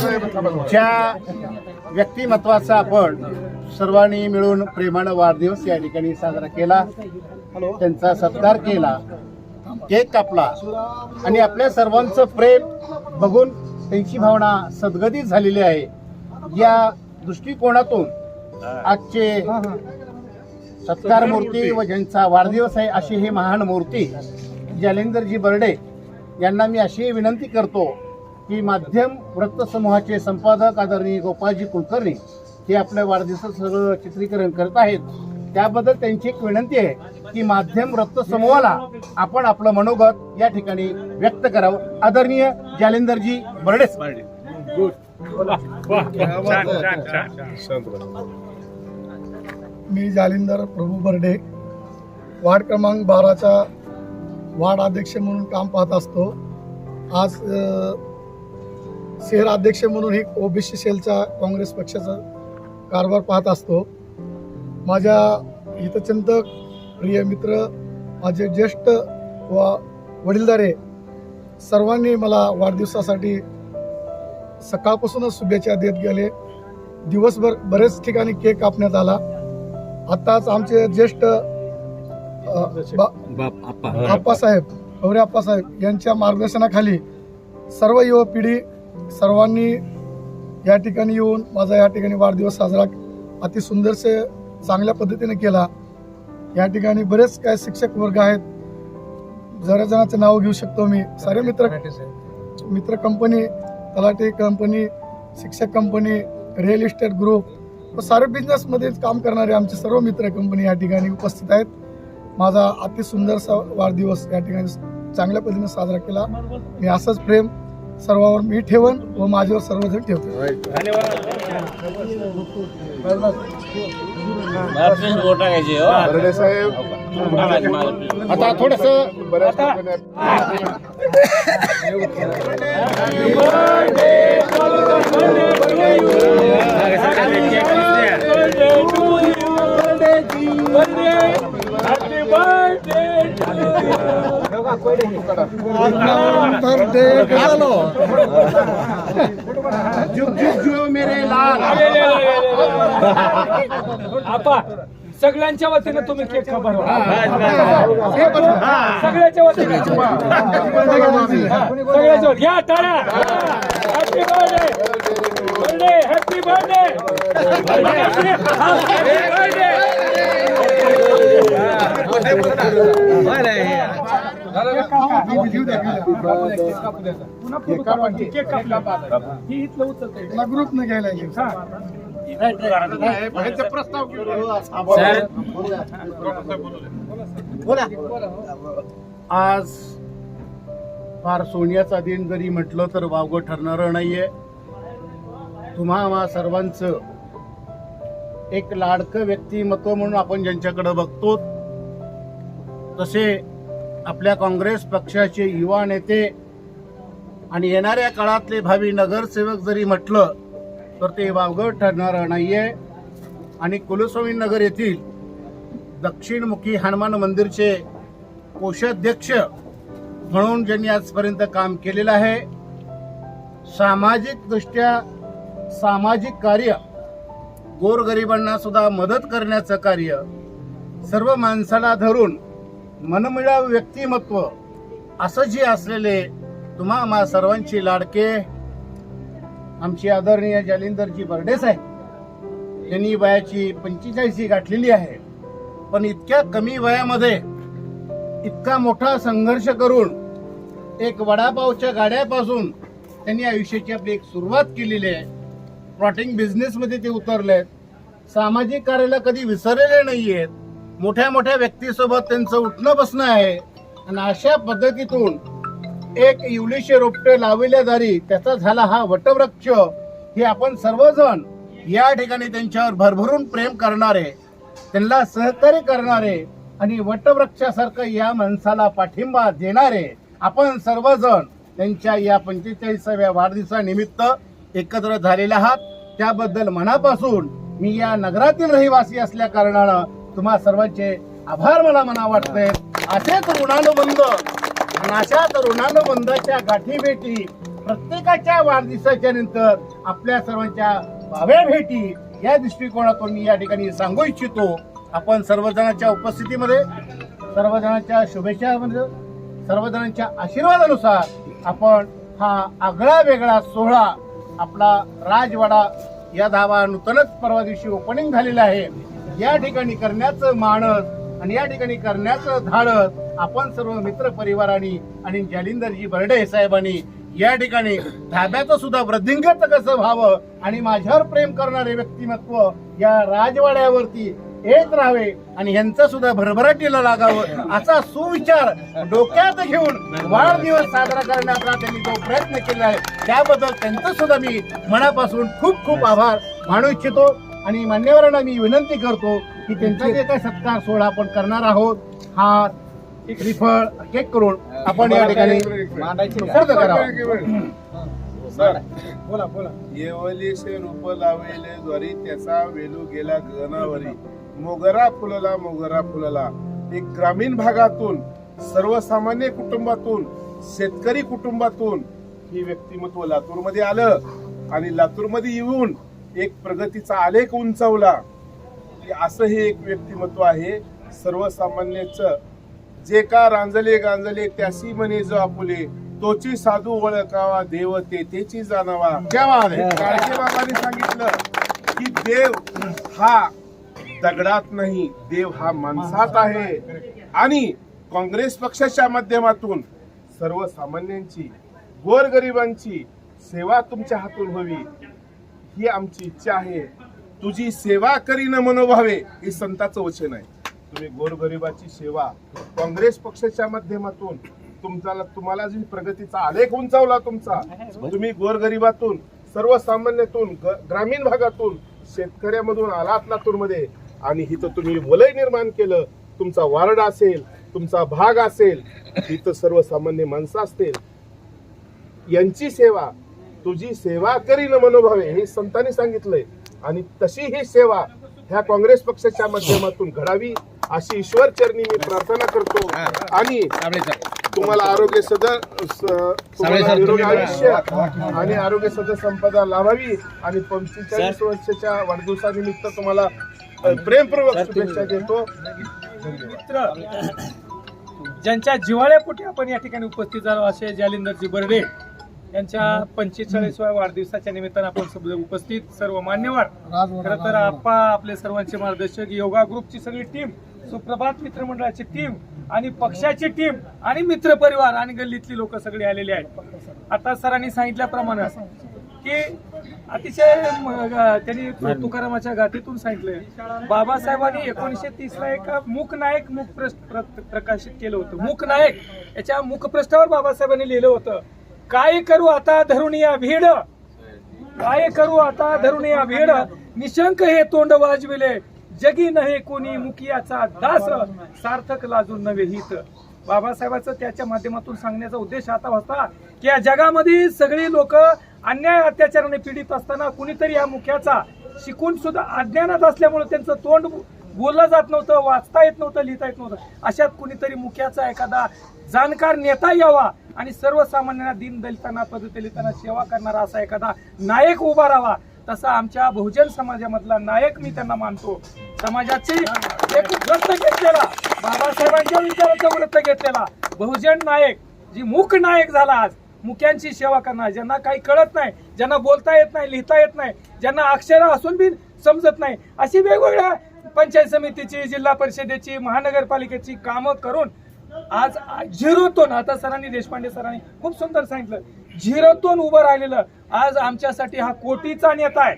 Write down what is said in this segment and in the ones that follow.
ज्या व्यक्तिमत्वाचा आपण सर्वांनी मिळून प्रेमानं वाढदिवस या ठिकाणी साजरा केला त्यांचा सत्कार केला केक कापला आणि आपल्या सर्वांचं प्रेम बघून त्यांची भावना सद्गतीत झालेली आहे. या दृष्टिकोनातून आजचे सत्कार मूर्ती व ज्यांचा वाढदिवस आहे अशी ही महान मूर्ती जालेंदरजी बर्डे यांना मी अशी विनंती करतो की माध्यम वृत्तसमूहाचे संपादक आदरणीय गोपालजी कुलकर्णी हे आपल्या वाढदिवसाचं सगळं चित्रीकरण करत आहेत. त्याबद्दल त्यांची एक विनंती आहे की माध्यम वृत्तसमूहाला आपण आपलं मनोगत या ठिकाणी व्यक्त करावं. आदरणीय जालिंदरजी बर्डे मी जालिंदर प्रभू बर्डे. वार्ड क्रमांक बाराचा वार्ड अध्यक्ष म्हणून काम पाहत असतो. आज शहर अध्यक्ष म्हणून ही ओबीसी सेलचा काँग्रेस पक्षाचा कारभार पाहत असतो. माझ्या हितचिंतक प्रिय मित्र माझे ज्येष्ठ व वडीलधारे सर्वांनी मला वाढदिवसासाठी सकाळपासूनच शुभेच्छा देत गेले. दिवसभर बरेच ठिकाणी केक कापण्यात आला. आताच आमचे ज्येष्ठ आप्पासाहेब गौरी आप्पासाहेब यांच्या मार्गदर्शनाखाली सर्व युवा पिढी सर्वांनी या ठिकाणी येऊन माझा या ठिकाणी वाढदिवस साजरा अति सुंदरसे चांगल्या पद्धतीने केला. या ठिकाणी बरेच काय शिक्षक वर्ग आहेत. जरा जणांचे नाव घेऊ शकतो मी. सारे मित्र मित्र कंपनी तलाठी कंपनी शिक्षक कंपनी रिअल इस्टेट ग्रुप व सारे बिझनेसमध्ये काम करणारे आमचे सर्व मित्र कंपनी या ठिकाणी उपस्थित आहेत. माझा अति सुंदरसा वाढदिवस या ठिकाणी चांगल्या पद्धतीने साजरा केला. मी असंच प्रेम सर्वांवर मी ठेवन व माझ्यावर सर्वजण ठेवतो साहेब आता थोडस जुग जुग जुग मेरे लाल आपा सगळ्यांच्या वतीने तुम्ही केक खबर सगळ्याच्या वतीने. सगळ्याच्या वतीने. घ्या टाळ्या. Happy birthday birthday happy birthday कापला ही इथलं उचलते मला ग्रुप न घ्यायला प्रस्ताव आज फार सोन्याचा दिन जरी म्हटलं तर वावगं ठरणारं नाहीये. तुम्हा सर्वांचं एक लाडकं व्यक्तिमत्व म्हणून आपण ज्यांच्याकडे बघतो तसे आपल्या काँग्रेस पक्षाचे युवा नेते आणि येणाऱ्या काळातले भावी नगरसेवक जरी म्हटलं तर ते वावगं ठरणारं नाहीये. आणि कुलस्वामी नगर येथील दक्षिणमुखी हनुमान मंदिरचे कोषाध्यक्ष म्हणून ज्यांनी आजपर्यंत काम केलेलं आहे सामाजिकदृष्ट्या सामाजिक कार्य गोरगरिबांना सुद्धा मदत करण्याचं कार्य सर्व माणसाला धरून मनमिळाव व्यक्तिमत्व. असं जे असलेले तुम्हा आम्हा सर्वांची लाडके आमची आदरणीय जालिंदरजी बर्डे साहेब यांनी वयाची पंचेचाळीसी गाठलेली आहे. पण इतक्या कमी वयामध्ये इतका मोठा संघर्ष करून एक वडापावच्या गाड्यापासून त्यांनी आयुष्याची आपली एक सुरुवात केलेली आहे. प्लॉटिंग बिझनेसमध्ये ते उतरले आहेत सामाजिक कार्याला कधी विसरलेले नाही आहेत मोठ्या मोठ्या व्यक्तीसोबत त्यांचं उठणं बसणं आहे. आणि अशा पद्धतीतून एक इवलीशे रोपटे लावल्या दारी त्याचा झाला हा वटवृक्ष. हे आपण सर्वजण या ठिकाणी त्यांच्यावर भरभरून प्रेम करणारे त्यांना सहकार्य करणारे आणि वटवृक्षासारखं या माणसाला पाठिंबा देणारे आपण सर्वजण त्यांच्या या पंचेचाळीसाव्या वाढदिवसानिमित्त एकत्र झालेले आहात. त्याबद्दल मनापासून मी या नगरातील रहिवासी असल्या कारणानं तुम्हा सर्वांचे आभार मला मना वाटते असेच ऋणानुबंध आणि अशाच ऋणानुबंधाच्या गाठी भेटी प्रत्येकाच्या वाढदिवसाच्या नंतर आपल्या सर्वांच्या भाव्या भेटी या दृष्टिकोनातून मी या ठिकाणी सांगू इच्छितो. आपण सर्वजणांच्या उपस्थितीमध्ये सर्वजणांच्या शुभेच्छामध्ये सर्वजणांच्या आशीर्वादानुसार आपण हा आगळा वेगळा सोहळा आपला राजवाडा या धावा नूतनच परवा दिवशी ओपनिंग झालेला आहे. या ठिकाणी करण्याचं मानस आणि या ठिकाणी करण्याचं धाडस आपण सर्व मित्र परिवारांनी आणि जालिंदरजी बर्डे साहेबांनी या ठिकाणी धाब्याचं सुद्धा वृद्धिंगत कसं व्हावं आणि माझ्यावर प्रेम करणारे व्यक्तिमत्व या राजवाड्यावरती येत राहावे आणि यांचं सुद्धा भरभराटीला लागावं असा सुविचार डोक्यात घेऊन वाढदिवस साजरा करण्याचा त्यांनी जो प्रयत्न केला आहे त्याबद्दल त्यांचं सुद्धा मी मनापासून खूप खूप आभार मानू इच्छितो. आणि मान्यवरांना मी विनंती करतो की त्यांचा जे काही सत्कार सोहळा आपण करणार आहोत हा श्रीफळ केक करून आपण या ठिकाणी सुपूर्द करावं. बोला बोला. रूप लावेले त्याचा वेलू गेला गगनावरी मोगरा फुलला मोगरा फुलला. एक ग्रामीण भागातून सर्वसामान्य कुटुंबातून शेतकरी कुटुंबातून ही व्यक्तिमत्व लातूरमध्ये आलं आणि लातूरमध्ये येऊन एक प्रगतीचा आलेख उंचावला की असं हे एक व्यक्तिमत्व आहे. सर्वसामान्यच जे का रांजले गांजले त्यासी म्हणे जो आपुले तोची साधू ओळखावा देव ते तेची जाणावा. काळके बाबांनी सांगितलं की देव हा दगडात नाही देव हा माणसात आहे. आणि काँग्रेस पक्षाच्या माध्यमातून सर्वसामान्यांची गोरगरिबांची सेवा तुमच्या हातून व्हावी ही आमची इच्छा आहे. तुझी सेवा करीन मनोभावे ही संताचं वचन आहे. तुम्ही गोरगरिबाची सेवा काँग्रेस पक्षाच्या माध्यमातून तुमचा तुम्हाला जी प्रगतीचा आलेख उंचावला तुमचा तुम्ही गोरगरिबातून सर्वसामान्यातून ग्रामीण भागातून शेतकऱ्यामधून आलात लातूरमध्ये आणि इथं तुम्ही वलय निर्माण केलं तुमचा वार्ड असेल तुमचा भाग असेल इथं सर्वसामान्य माणसं असतील यांची सेवा तुझी सेवा करीन मनोभावे हे संतांनी सांगितलंय. आणि तशी ही सेवा ह्या काँग्रेस पक्षाच्या माध्यमातून घडावी अशी ईश्वर चरणी मी प्रार्थना करतो. आणि तुम्हाला आरोग्य सद स- तुम्हाला निरोगी आयुष्य आणि आरोग्य सद संपदा लाभावी. आणि पंचेचाळीस वर्षाच्या वाढदिवसानिमित्त तुम्हाला प्रेमपूर्वक शुभेच्छा देतो. मित्र ज्यांच्या जिवाळ्यापोटी आपण या ठिकाणी उपस्थित झालो असे जालिंदरजी बर्डे यांच्या पंचेचाळीसव्या वाढदिवसाच्या निमित्तानं आपण सगळे उपस्थित सर्व मान्यवर. खरं तर आप्पा आपले सर्वांचे मार्गदर्शक योगा ग्रुपची सगळी टीम सुप्रभात मित्रमंडळाची टीम आणि पक्षाची टीम आणि मित्र परिवार आणि गल्लीतली लोक सगळे आलेले आहेत. आता सरांनी सांगितल्याप्रमाणे की अतिशय त्यांनी तुकारामाच्या गाठीतून सांगितलंय. बाबासाहेबांनी एकोणीसशे तीस ला एक मूक नायक मूक प्रस- प्र- प्रकाशित केलं होतं. मूक नायक याच्या मुखपृष्ठावर बाबासाहेबांनी लिहिलं होतं. काय करू आता धरून या भीड? काय करू आता धरून या भीड? निशंक हे तोंड वाजविले. जगी नहे कोणी मुखियाचा दास. सार्थक लाजून नव्हे हित. बाबासाहेबांचं त्याच्या माध्यमातून सांगण्याचा उद्देश आता होता की या जगामध्ये सगळी लोक अन्याय अत्याचाराने पीडित असताना कुणीतरी या मुख्याचा शिकून सुद्धा अज्ञानात असल्यामुळे त्यांचं तोंड बोललं जात नव्हतं वाचता येत नव्हतं लिहिता येत नव्हतं. अशात कुणीतरी मुख्याचा एखादा जाणकार नेता यावा आणि सर्वसामान्यांना दिन दलितांना पददलितांना सेवा करणारा असा एखादा नायक उभा राहावा. तसा आमच्या बहुजन समाजामधला नायक मी त्यांना मानतो. समाजाची एक व्रत घेतलेला बाबासाहेबांच्या विचाराचा व्रत घेतलेला बहुजन नायक जी मुख नायक झाला आज मुख्यांची सेवा करणार ज्यांना काही कळत नाही ज्यांना बोलता येत नाही लिहिता येत नाही ज्यांना अक्षर असून बी समजत नाही अशी वेगवेगळ्या पंचायत समितीची जिल्हा परिषदेची महानगरपालिकेची कामं करून आज झिरोतून आता सरांनी देशपांडे सरांनी खूप सुंदर सांगितलं झिरोतून उभं राहिलेलं आज आमच्यासाठी हा कोटीचा नेता आहे.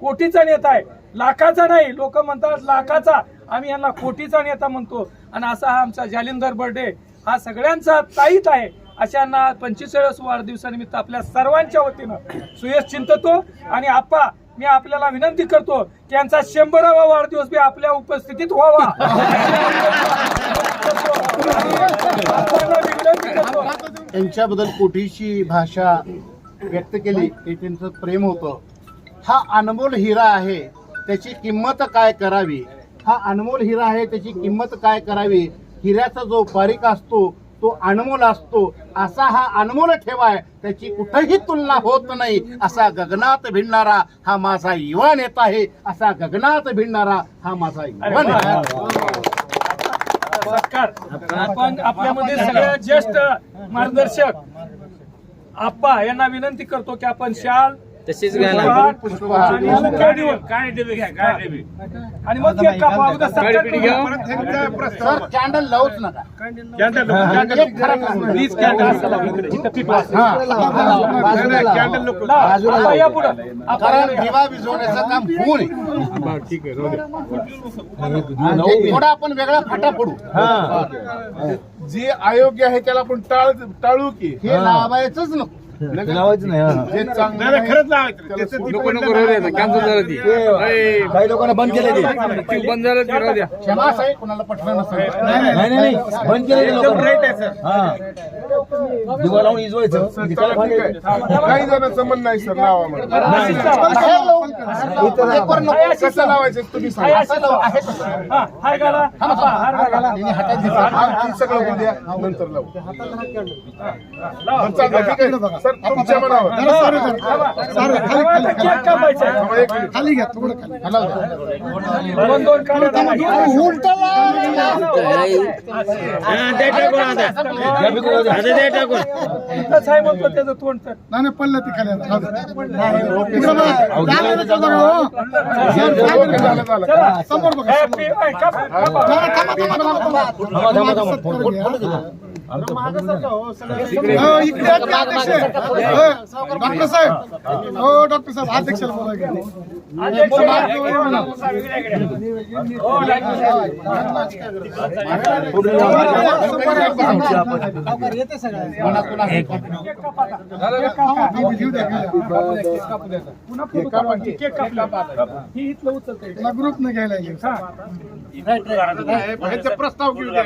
कोटीचा नेता आहे. लाखाचा नाही लोक म्हणतात लाखाचा. आम्ही यांना कोटीचा नेता म्हणतो. आणि असा हा आमचा जालिंदर बर्डे हा सगळ्यांचा ताईत आहे. अशांना पंचेचाळीस वाढदिवसानिमित्त आपल्या सर्वांच्या वतीनं सुयश चिंततो. आणि आप्पा मी आपल्याला विनंती करतो की यांचा शंभरावा वाढदिवस मी आपल्या उपस्थितीत व्हावा. विनंती करतो त्यांच्याबद्दल कोटीची भाषा व्यक्त केली हे त्यांचं प्रेम होतं. हा अनमोल हिरा आहे त्याची किंमत काय करावी? हा अनमोल हिरा आहे त्याची किंमत काय करावी? हिऱ्याचा जो बारीक असतो तो अनमोल असतो. असा हा अनमोल ठेवा आहे. त्याची कुठेही तुलना होत नाही. असा गगनात भिडणारा हा माझा युवा नेता आहे. असा गगनात भिडणारा हा माझा युवा. नेता. सत्कार. आपण आपल्यामध्ये सगळ्यात ज्येष्ठ मार्गदर्शक. आप्पा यांना विनंती करतो की आपण शाल तशीच आणि मग कापा कॅन्डल लावूच नका कॅन्डल. प्लीज कॅन्डल असं लावा इकडे. इथं पीठ वाजतं. लावा. आप्पा या पुढं. आप्पा कारण या. दिवा विझवण्याचं काम थोडा आपण वेगळा फाटा पडू जे अयोग्य आहे त्याला आपण टाळ टाळू की हे लावायचंच नको लावायचं नाही हा. जे चांगलं आहे, त्याला नको नको राहू द्या कॅन्सल झालं ती ए, काही लोकांना बंद केले ते ते बंद झालं ती राहू द्या क्षमा साहेब कोणाला पटलं नसेल नाही नाही नाही बंद केले ते लोकांना. हा दिवा लावून इजवायचं सर, चला, ठीक आहे. काही जणांचं म्हणणं नाही सर लावा म्हणून नको. कसं लावायचं तुम्ही सांगा असं आहे तसं. हा, हातात. हा, ती सगळं उद्या नंतर लावू लावा. बरं, चालतं, ठीक आहे सर तुमच्या मनावर. खाली, घ्या. दोन दोन म्हणतो त्याचं तोंड तर. नाही नाही पडलं ती खाली. समोर बघा हो, इकडे अध्यक्ष? हो, डॉक्टर साहेब. हो डॉक्टर साहेब अध्यक्षाला हो. ही ग्रुप न घ्यायला हा. प्रस्ताव घेऊ द्या